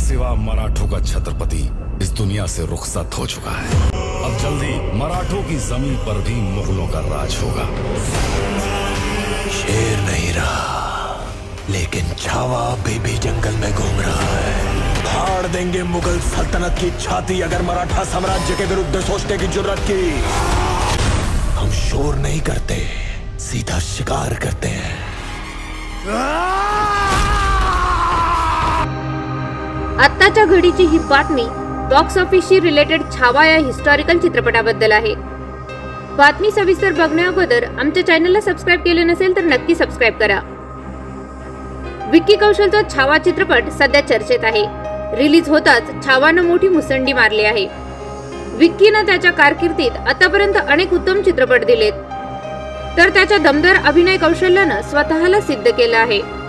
सिवा मराठों का छत्रपति इस दुनिया से रुखसत हो चुका है। अब जल्दी मराठों की ज़मीन पर भी मुगलों का राज होगा। शेर नहीं रहा लेकिन छावा अभी भी जंगल में घूम रहा है। फाड़ देंगे मुगल सल्तनत की छाती अगर मराठा साम्राज्य के विरुद्ध सोचने की ज़रूरत की। हम शोर नहीं करते सीधा शिकार करते हैं। आत्ताच्या घडीची ही बातमी बॉक्स ऑफिसशी रिलेटेड छावा या हिस्टॉरिकल चित्रपटाबद्दल आहे. बातमी सविस्तर बघण्या अगोदर आमच्या चॅनलला सबस्क्राईब केले नसेल तर नक्की सबस्क्राईब करा. विक्की कौशलचा छावा चित्रपट सध्या चर्चेत आहे. रिलीज होताच छावानं मोठी मुसंडी मारली आहे. विक्कीनं त्याच्या कारकिर्दीत आतापर्यंत अनेक उत्तम चित्रपट दिलेत. तर त्याच्या दमदार अभिनय कौशल्यानं स्वतःला सिद्ध केलं आहे.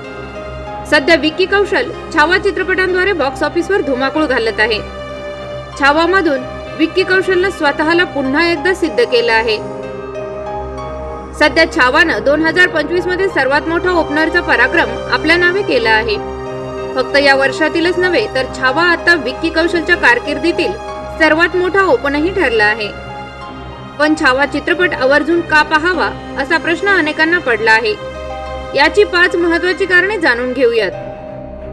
सध्या विक्की कौशल छावा चित्रपटांद्वारे बॉक्स ऑफिसवर धुमाकूळ घालत आहे. छावामधून विक्की कौशलनं स्वतःला पुन्हा एकदा सिद्ध केलं आहे. सध्या छावानं दोन हजार पंचवीसमध्ये सर्वात मोठा ओपनरचा पराक्रम आपल्या नावे केला आहे. फक्त या वर्षातीलच नव्हे तर छावा आता विक्की कौशलच्या कारकिर्दीतील सर्वात मोठा ओपनही ठरला आहे. पण छावा चित्रपट आवर्जून का पाहावा असा प्रश्न अनेकांना पडला आहे. याची पाच महत्वाची कारणे जाणून घेऊयात.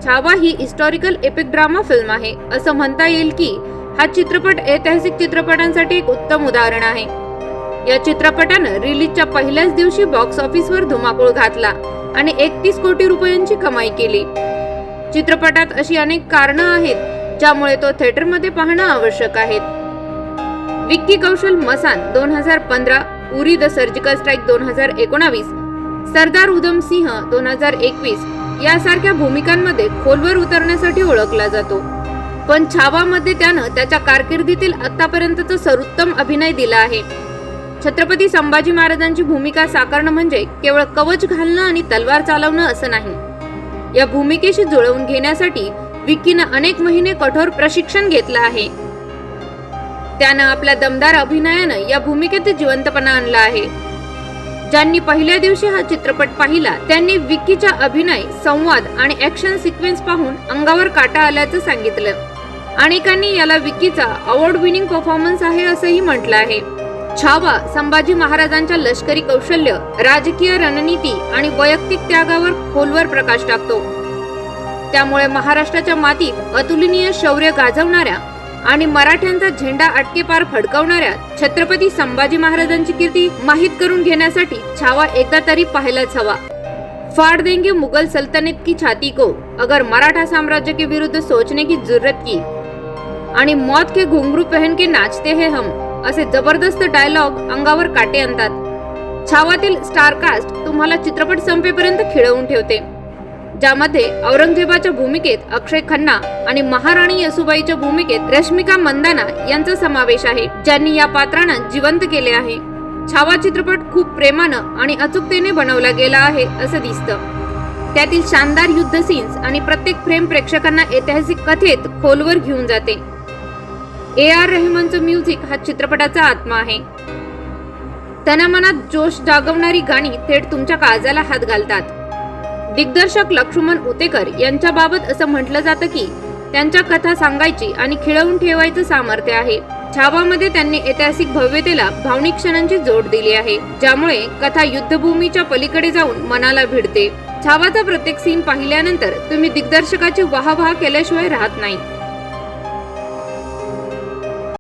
छावा ही हिस्टॉरिकल एपिक ड्रामा फिल्म आहे. असं म्हणता येईल की हा चित्रपट ऐतिहासिक चित्रपटांसाठी एक उत्तम उदाहरण आहे. या चित्रपटानं रिलीजच्या पहिल्याच दिवशी बॉक्स ऑफिसवर धुमाकूळ घातला आणि एकतीस कोटी रुपयांची कमाई केली. चित्रपटात अशी अनेक कारणं आहेत ज्यामुळे तो थिएटरमध्ये पाहणं आवश्यक आहे विक्की कौशल मसान दोन हजार पंधरा उरी द सर्जिकल स्ट्राईक दोन हजार एकोणावीस सरदार उधम सिंह दोन हजार एकवीस यासारख्या भूमिकांमध्ये खोलवर उतरण्यासाठी ओळखला जातो. पण छावामध्ये त्यानं त्याच्या कारकिर्दीतील आतापर्यंतचा सर्वोत्तम अभिनय दिला आहे. छत्रपती संभाजी महाराजांची भूमिका साकारणं म्हणजे केवळ कवच घालणं आणि तलवार चालवणं असं नाही. या भूमिकेशी जुळवून घेण्यासाठी विकीनं अनेक महिने कठोर प्रशिक्षण घेतलं आहे. त्यानं आपल्या दमदार अभिनयानं या भूमिकेत जिवंतपणा आणला आहे. ज्यांनी पहिल्या दिवशी हा चित्रपट पाहिला त्यांनी विक्कीचा अभिनय संवाद आणि ऍक्शन सिक्वेन्स पाहून अंगावर काटा आल्याचं सांगितलं. अनेकांनी याला विक्कीचा अवॉर्ड विनिंग परफॉर्मन्स आहे असंही म्हटलं आहे. छावा संभाजी महाराजांच्या लष्करी कौशल्य राजकीय रणनीती आणि वैयक्तिक त्यागावर खोलवर प्रकाश टाकतो. त्यामुळे महाराष्ट्राच्या मातीत अतुलनीय शौर्य गाजवणाऱ्या आणि मराठ्यांचा झेंडा अटकेपार फडकवणाऱ्या छत्रपती संभाजी महाराजांची कीर्ती माहीत करून घेण्यासाठी छावा एकदा तरी पाहायलाच हवा. फाड़ देंगे मुगल सल्तनत की छाती को अगर मराठा साम्राज्य के विरुद्ध सोचने की जरूरत की. आणि मौत के घुंगरू पहन के नाचते है हम असे जबरदस्त डायलॉग अंगावर काटे आणतात. छावातील स्टारकास्ट तुम्हाला चित्रपट संपेपर्यंत खिळवून ठेवते. ज्यामध्ये औरंगजेबाच्या भूमिकेत अक्षय खन्ना आणि महाराणी यसुबाईच्या भूमिकेत रश्मिका मंदाना यांचा समावेश आहे ज्यांनी या पात्रांना जिवंत केले आहे. छावा चित्रपट खूप प्रेमानं आणि अचूकतेने बनवला गेला आहे असं दिसतं. त्यातील शानदार युद्ध सीन्स आणि प्रत्येक फ्रेम प्रेक्षकांना ऐतिहासिक कथेत खोलवर घेऊन जाते. ए आर रेहमानचं म्युझिक हा चित्रपटाचा आत्मा आहे. तनामनात जोश जागवणारी गाणी थेट तुमच्या काळजाला हात घालतात. दिग्दर्शक लक्ष्मण उतेकर यांच्याबाबत असं म्हटलं जातं की त्यांच्या कथा सांगायची आणि खिळवून ठेवायचं सामर्थ्य आहे. छावामध्ये त्यांनी ऐतिहासिक भव्यतेला भावनिक क्षणांची जोड दिली आहे ज्यामुळे कथा युद्धभूमीच्या पलीकडे जाऊन मनाला भिडते. छावाचा प्रत्येक सीन पाहिल्यानंतर तुम्ही दिग्दर्शकाची वाहवाह केल्याशिवाय राहत नाही.